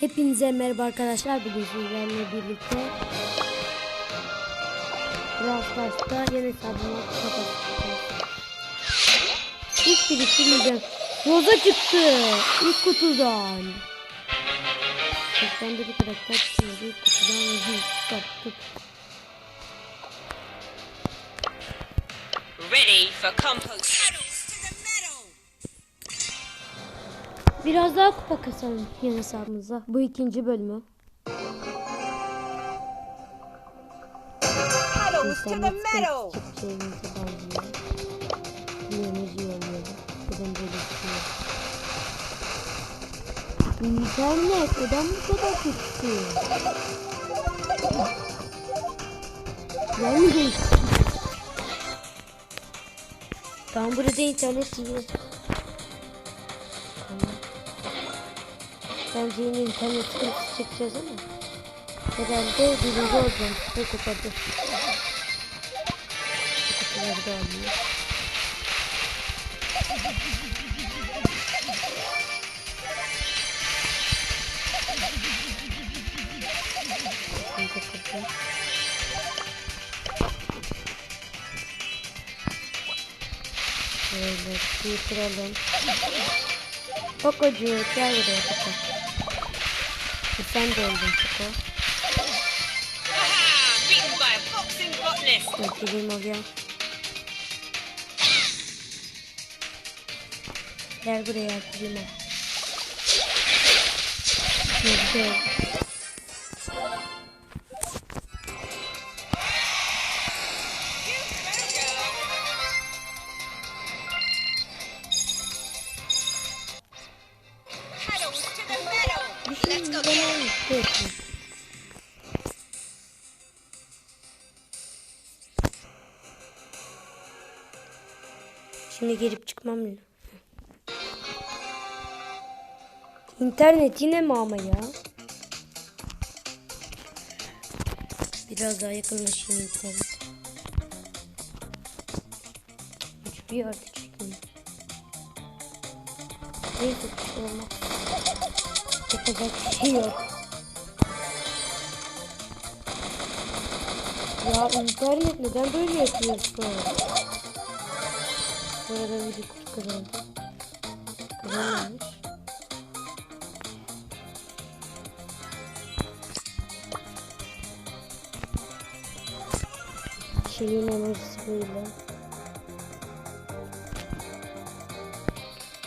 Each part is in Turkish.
Hepinize merhaba arkadaşlar. Bugün sizlerle birlikte Brawl Stars'ta yeni hesabıma kapatacağız. Hiç biriktirmeyeceğim. Roza çıktı. İlk kutudan. Çoktan bir karakter çıkıyor. İlk kutudan Roza çıkarttık. Ready for compost. Biraz daha kupa kasalım yeni hesabımıza. Bu ikinci bölümü. İnternet çekeceğimizi bağlıyor. Yönümüzü yolluyor. Neden böyle istiyor? İnternet neden bu kadar kötü? Yer mi değişti? Tamam burada internet iyi. Bence yine internet sıkıntısı çekeceğiz ama. Herhalde birinci olacağım. Ne kapadı. Kutuları da alıyor. Böyle bir kıralım. Kokocuğum gel buraya Koko. Sen de öldün botanist. Öldüreyim oraya. Gel buraya öldüreyim o. Ne güzel. Bana istiyorsun. Şimdi girip çıkmam lazım. İnternet yine mi ama ya? Biraz daha yakınlaşayım internet. Hiçbir yerde çıkmıyor. Neyse bir şey olmaz. Yapacak bir şey yok. Ya internet neden böyle yapıyorsun? Bu arada kutu kazandı. Kazanmamış. Şeyin enerjisi böyle.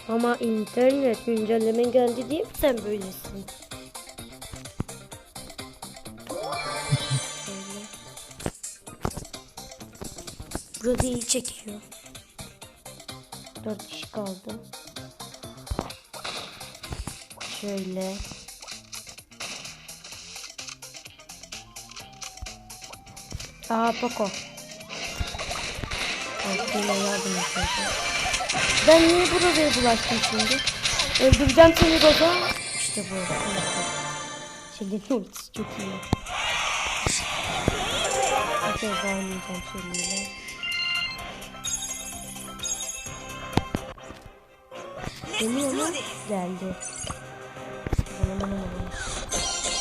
Ama internet güncelleme geldi diye mi sen böylesin? Burada iyi çekiyor. Dört kişi kaldı. Şöyle. Aa Poco. Aslında yardım edeceğim. Ben niye buraya bulaştım şimdi? Öldüreceğim seni Roza. İşte bu. Şelin ultisi çok iyi. Daha oynayacağım Şelin'le. Deniyor mu? Geldi. Aman aman aman.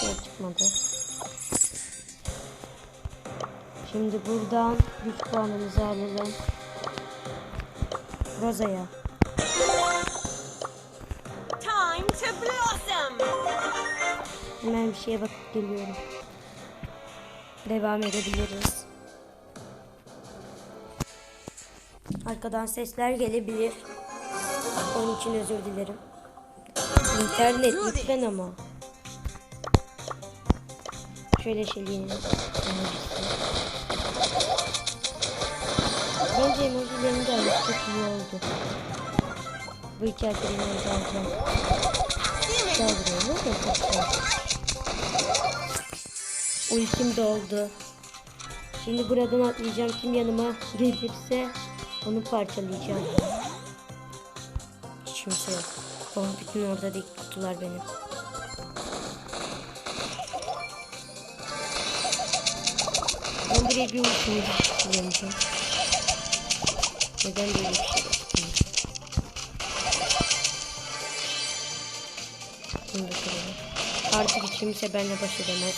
Şey çıkmadı. Şimdi buradan güç puanımızı alalım. Roza'ya. Time to blossom. Hemen bir şeye bakıp geliyorum. Devam edebiliriz. Arkadan sesler gelebilir. Onun için özür dilerim. İnternet lütfen ama. Şöyle enerjisi. Bence emojilerin gelmesi çok iyi oldu. Bu iki arkadaşını alacağım. Gel buraya ne de çok güzel. Ultim doldu. Şimdi buradan atlayacağım. Kim yanıma gelirse onu parçalayacağım. Kimse yok. Oh, bütün orada dik kutular benim. Ben buraya bir ultimi kullanacağım. Neden böyle bir şey? Bunu da kıralım. Artık kimse benimle baş edemez.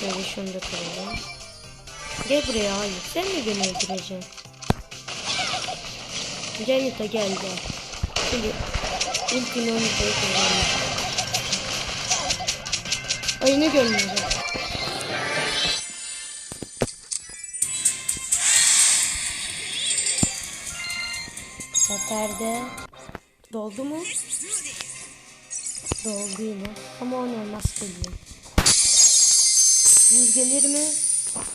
Şöyle şunu da kıralım. Gel buraya hayır. Sen mi beni öldüreceksin? Gel Nita gel gel. Şimdi ultimi onu da kullanayım. Ayını görmüyorum. Seferde doldu mu? Doldu yine. Ama o ne nasıl geliyor? Yüz gelir mi?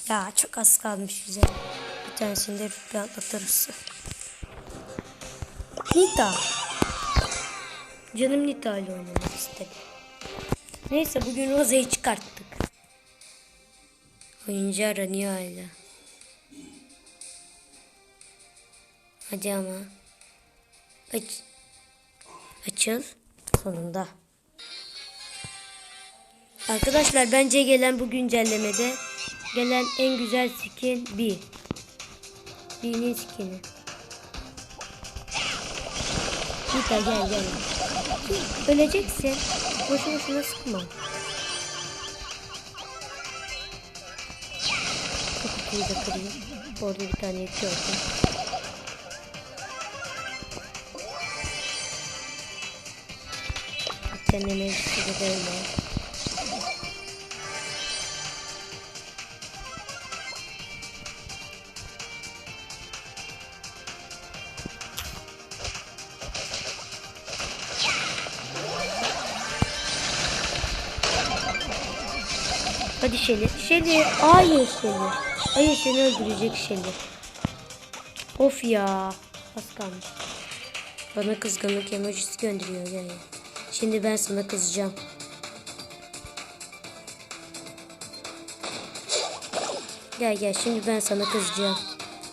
Ya çok az kalmış bize. Bir tanesini de rütbe atlatırız. Nita. Canım Nita ile oynamak istedi. Neyse bugün Rose'yi çıkarttık. Oyuncu aranıyor hala. Hadi ama. Aç. Açıl. Sonunda. Arkadaşlar bence gelen bu güncellemede gelen en güzel skin bir. Birinin skini. Nita gel gel. Öleceksin. Boşu boşuna sıkma. Kutuyu da kırayım. Orada bir tane yetiyor. Deneme işte de Hadi Şeli. Şeli. Hayır Şeli. Hayır seni öldürecek Şeli. Of ya. Az kalmış. Bana kızgınlık emojisi gönderiyor yani. Şimdi ben sana kızacağım. Gel gel şimdi ben sana kızacağım.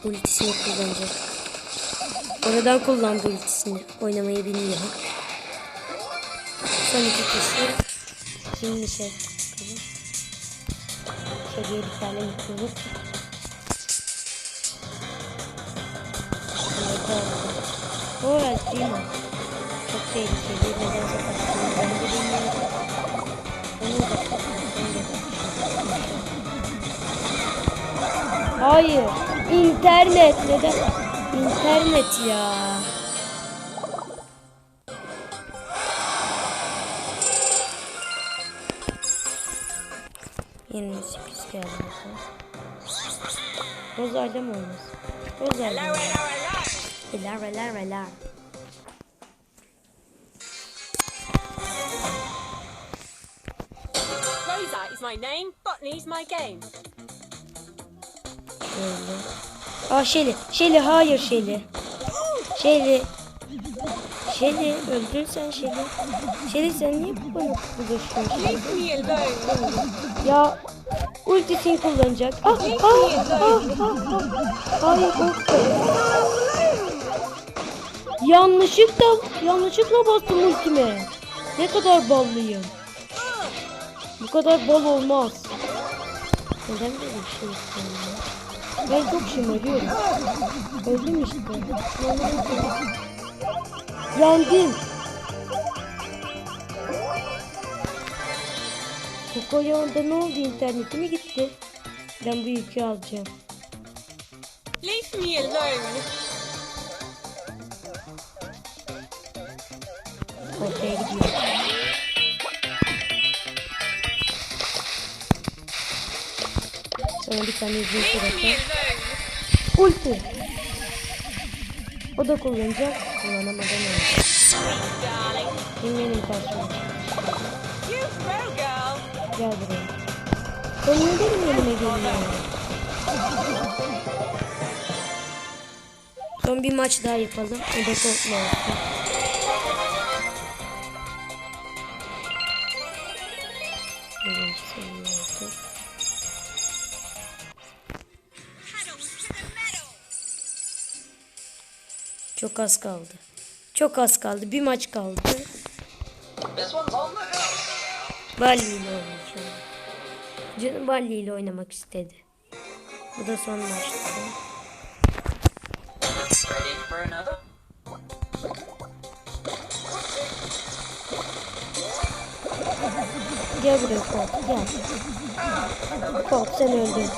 Ultisini kullanacak. Oradan kullandı ultisini. Oynamayı bilmiyor. Son iki kişi. Şimdi şey. bakalım. Şöyle bir tane yıkıyoruz. O Alcino. Çok tehlikeli. Nedense kaçtığını ben de bilmiyorum. Onu da Hayır. İnternet. Neden? İnternet ya. Yirmi sekiz geldi mesela. Rozayla mı olmaz? Rozayla mı? Elar elar elar. Rosa is my name, botany's my game. Şöyle. Aa Şeli. Şeli hayır Şeli. Şeli. Şeli öldürürsen Şeli. Şeli sen niye bana bulaşıyorsun? Ya ultisini kullanacak. Ah ah ah ah ah. Hayır korktum. Yanlışlıkla yanlışlıkla bastım ultime. Ne kadar ballıyım. Bu kadar bal olmaz. Neden böyle bir şey istiyorum? Ben çok şımarıyorum. Öldüm işte. Yandım. Kokolyon'da ne oldu? İnterneti mi gitti? Ben bu yükü alacağım. Leave me alone. Ortaya gidiyorum. Sonra bir tane me sırası. Ulti. O da kullanacak. Kullanamadan öldü. Kim benim karşıma? You. Gel buraya. Sen ne benim yanıma geliyorsun? Son bir maç daha yapalım. O da korkma. Çok az kaldı. Çok az kaldı. Bir maç kaldı. Balli ile oynayacağım. Canım Balli ile oynamak istedi. Bu da son maçtı. Gel buraya Pop gel. Pop sen öldün.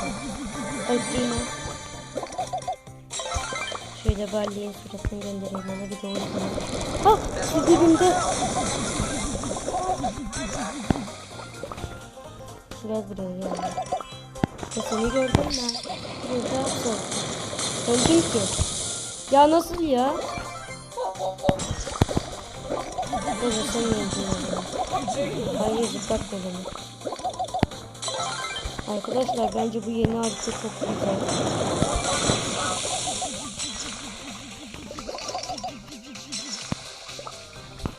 Öldün? Şöyle Balli'ye suratını gönderelim ona bir de oynayalım. Ha! Şu. Biraz buraya ya. Ya seni gördüm ben. Burada sol. Öldüm ki. Ya nasıl ya? Burada sen öldün ya. Hayır zıplatma beni. Arkadaşlar bence bu yeni harita çok güzel.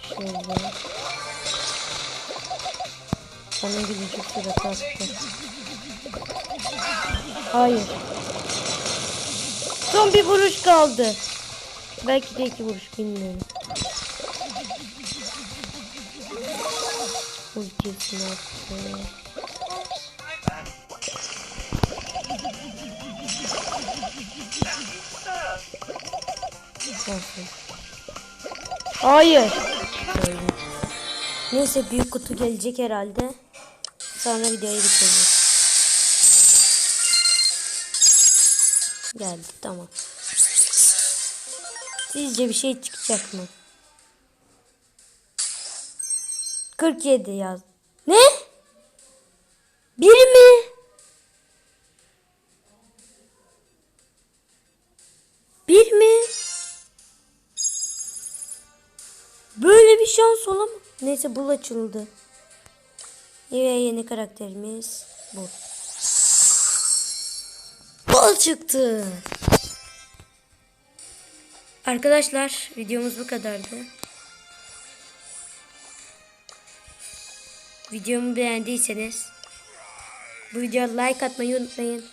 Şöyle. Sana gidecek suratı attı. Hayır. Son bir vuruş kaldı. Belki de iki vuruş bilmiyorum. Ultisini attı. Hayır. Neyse büyük kutu gelecek herhalde. Sonra videoyu bitireceğiz. Geldi tamam. Sizce bir şey çıkacak mı? 47 yaz. Ne? Bir mi? Bir mi? Böyle bir şans olamaz. Neyse bul açıldı. Ve yeni karakterimiz bu. Bol çıktı. Arkadaşlar videomuz bu kadardı. Videomu beğendiyseniz bu videoya like atmayı unutmayın.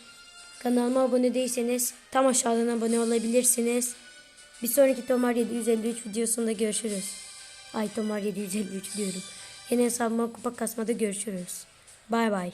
Kanalıma abone değilseniz tam aşağıdan abone olabilirsiniz. Bir sonraki Tomar 753 videosunda görüşürüz. Ay Tomar 753 diyorum. Yeni hesabıma kupa kasmada görüşürüz. Bay bay.